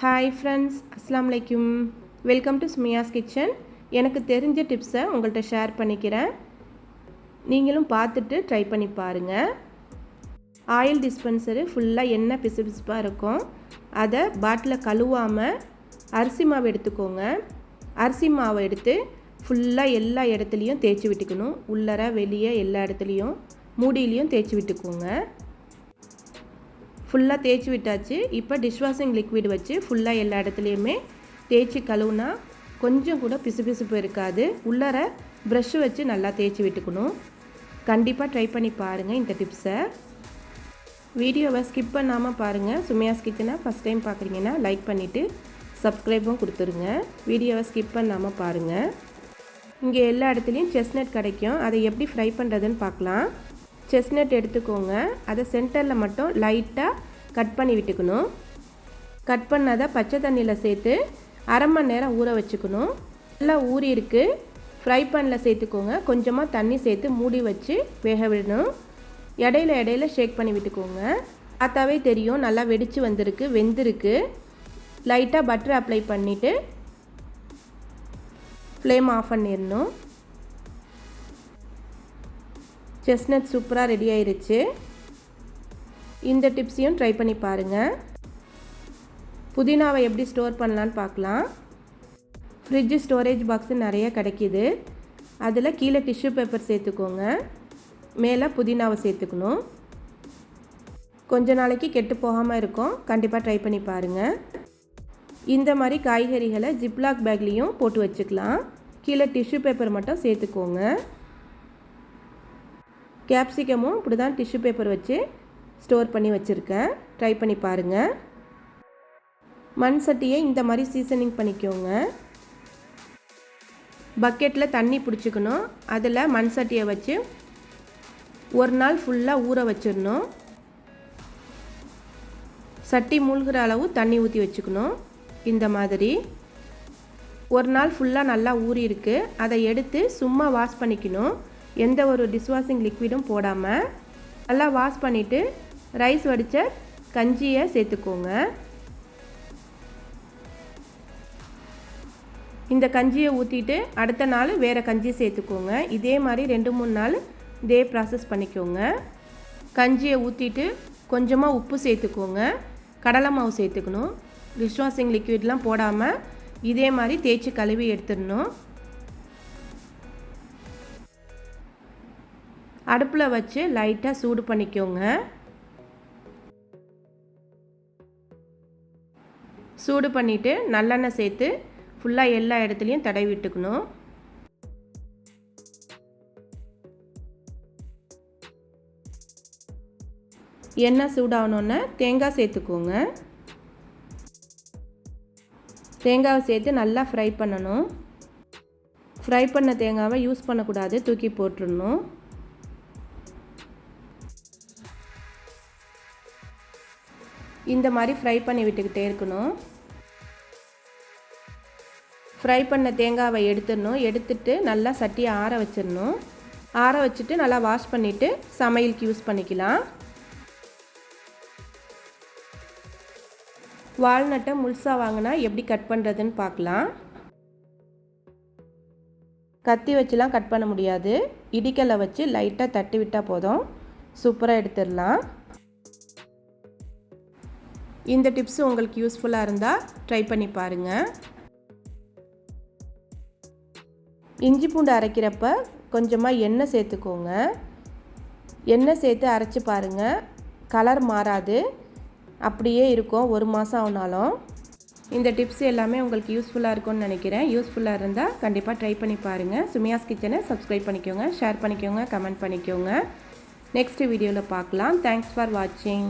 Hi friends அஸ்லாம் வலைக்கும் welcome to Sumiya's kitchen எனக்கு தெரிஞ்ச டிப்ஸை உங்கள்கிட்ட ஷேர் பண்ணிக்கிறேன். நீங்களும் பார்த்துட்டு ட்ரை பண்ணி பாருங்கள் ஆயில் டிஸ்பென்சரு ஃபுல்லாக எண்ணெய் பிசு பிசுப்பாக இருக்கும். அதை பாட்டில் கழுவாமல் அரிசி மாவு எடுத்துக்கோங்க. அரிசி மாவை எடுத்து ஃபுல்லாக எல்லா இடத்துலையும் தேய்ச்சி விட்டுக்கணும். உள்ளர வெளியே எல்லா இடத்துலையும் மூடியிலையும் தேய்ச்சி விட்டுக்கோங்க. ஃபுல்லாக தேய்ச்சி விட்டாச்சு. இப்போ டிஷ்வாஷிங் லிக்விட் வச்சு ஃபுல்லாக எல்லா இடத்துலையுமே தேய்ச்சி கழுவுனா கொஞ்சம் கூட பிசுபிசுப்பு இருக்காது. உள்ளர ப்ரஷ் வச்சு நல்லா தேய்ச்சி விட்டுக்கணும். கண்டிப்பாக ட்ரை பண்ணி பாருங்கள் இந்த டிப்ஸை வீடியோவை ஸ்கிப் பண்ணாமல் பாருங்கள் சுமையாஸ் கிச்சனை ஃபஸ்ட் டைம் பார்க்குறீங்கன்னா லைக் பண்ணிவிட்டு சப்ஸ்கிரைபும் கொடுத்துருங்க. வீடியோவை ஸ்கிப் பண்ணாமல் பாருங்கள் இங்கே எல்லா இடத்துலையும் செஸ்னட் கிடைக்கும். அதை எப்படி ஃப்ரை பண்ணுறதுன்னு பார்க்கலாம் செஸ்னட் எடுத்துக்கோங்க. அதை சென்டரில் மட்டும் லைட்டாக கட் பண்ணி விட்டுக்கணும். கட் பண்ணதை பச்சை தண்ணியில் சேர்த்து அரை மணி நேரம் ஊற வச்சுக்கணும். நல்லா ஊறி இருக்குது ஃப்ரை பேனில் சேர்த்துக்கோங்க. கொஞ்சமாக தண்ணி சேர்த்து மூடி வச்சு வேக விடணும். இடையில இடையில ஷேக் பண்ணி விட்டுக்கோங்க. பார்த்தாவே தெரியும். நல்லா வெடித்து வந்திருக்கு வெந்திருக்கு. லைட்டாக பட்டர் அப்ளை பண்ணிவிட்டு ஃப்ளேம் ஆஃப் பண்ணிடணும். செஸ்னட் சூப்பராக ரெடி ஆயிருச்சு. இந்த டிப்ஸையும் ட்ரை பண்ணி பாருங்கள் புதினாவை எப்படி ஸ்டோர் பண்ணலான்னு பார்க்கலாம். ஃப்ரிட்ஜு ஸ்டோரேஜ் பாக்ஸு நிறைய கிடைக்கிது. அதில் கீழே டிஷ்யூ பேப்பர் சேர்த்துக்கோங்க. மேலே புதினாவை சேர்த்துக்கணும். கொஞ்ச நாளைக்கு கெட்டு போகாமல் இருக்கும். கண்டிப்பாக ட்ரை பண்ணி பாருங்கள் இந்த மாதிரி காய்கறிகளை ஜிப்லாக் பேக்லேயும் போட்டு வச்சுக்கலாம். கீழே டிஷ்யூ பேப்பர் மட்டும் சேர்த்துக்கோங்க. கேப்சிகமும் இப்படி தான் டிஷ்யூ பேப்பர் வச்சு ஸ்டோர் பண்ணி வச்சுருக்கேன். ட்ரை பண்ணி பாருங்கள் மண் சட்டியை இந்த மாதிரி சீசனிங் பண்ணிக்கோங்க. பக்கெட்டில் தண்ணி பிடிச்சிக்கணும். அதில் மண் சட்டியை வச்சு ஒரு நாள் ஃபுல்லாக ஊற வச்சிடணும். சட்டி மூழ்கிற அளவு தண்ணி ஊற்றி வச்சுக்கணும். இந்த மாதிரி. ஒரு நாள் ஃபுல்லாக நல்லா ஊறியிருக்கு. அதை எடுத்து சும்மா வாஷ் பண்ணிக்கணும். எந்த ஒரு டிஷ்வாஷிங் லிக்விடும் போடாமல் நல்லா வாஷ் பண்ணிவிட்டு ரைஸ் வடித்த கஞ்சியை சேர்த்துக்கோங்க. இந்த கஞ்சியை ஊற்றிட்டு அடுத்த நாள் வேறு கஞ்சி சேர்த்துக்கோங்க. இதே மாதிரி ரெண்டு மூணு நாள் இதே ப்ராசஸ் பண்ணிக்கோங்க. கஞ்சியை ஊற்றிட்டு கொஞ்சமாக உப்பு சேர்த்துக்கோங்க. கடலை மாவு சேர்த்துக்கணும். டிஷ்வாஷிங் லிக்விட்லாம் போடாமல் இதே மாதிரி தேய்ச்சி கழுவி எடுத்துடணும். அடுப்பில் வச்சு லைட்டாக சூடு பண்ணிக்கோங்க. சூடு பண்ணிவிட்டு நல்லெண்ணெய் சேர்த்து ஃபுல்லாக எல்லா இடத்துலையும் தடவி விட்டுக்கணும். எண்ணெய் சூடாகணுன்னே தேங்காய் சேர்த்துக்கோங்க. தேங்காவை சேர்த்து நல்லா ஃப்ரை பண்ணணும். ஃப்ரை பண்ண தேங்காவை யூஸ் பண்ணக்கூடாது தூக்கி போட்டுடணும். இந்த மாதிரி ஃப்ரை பண்ணி விட்டுக்கிட்டே இருக்கணும். ஃப்ரை பண்ண தேங்காவை எடுத்துடணும். எடுத்துட்டு நல்லா சட்டியை ஆற வச்சிடணும். ஆற வச்சுட்டு நல்லா வாஷ் பண்ணிவிட்டு சமையலுக்கு யூஸ் பண்ணிக்கலாம். வால்நட்டை முழுசாக வாங்கினா எப்படி கட் பண்ணுறதுன்னு பார்க்கலாம். கத்தி வச்சுலாம் கட் பண்ண முடியாது. இடிக்கலை வச்சு லைட்டாக தட்டி விட்டால் போதும். சூப்பராக எடுத்துடலாம். இந்த டிப்ஸ் உங்களுக்கு யூஸ்ஃபுல்லாக இருந்தால் ட்ரை பண்ணி பாருங்கள் இஞ்சி பூண்டு அரைக்கிறப்ப கொஞ்சமாக எண்ணெய் சேர்த்துக்கோங்க. எண்ணெய் சேர்த்து அரைச்சி பாருங்கள் கலர் மாறாது. அப்படியே இருக்கும். ஒரு மாதம் ஆனாலும். இந்த டிப்ஸ் எல்லாமே உங்களுக்கு யூஸ்ஃபுல்லாக இருக்கும்னு நினைக்கிறேன். யூஸ்ஃபுல்லாக இருந்தால் கண்டிப்பாக ட்ரை பண்ணி பாருங்கள் சுமியாஸ் கிச்சனை சப்ஸ்கிரைப் பண்ணிக்கோங்க. ஷேர் பண்ணிக்கோங்க. கமெண்ட் பண்ணிக்கோங்க. நெக்ஸ்ட் வீடியோவில் பார்க்கலாம். தேங்க்ஸ் ஃபார் வாட்சிங்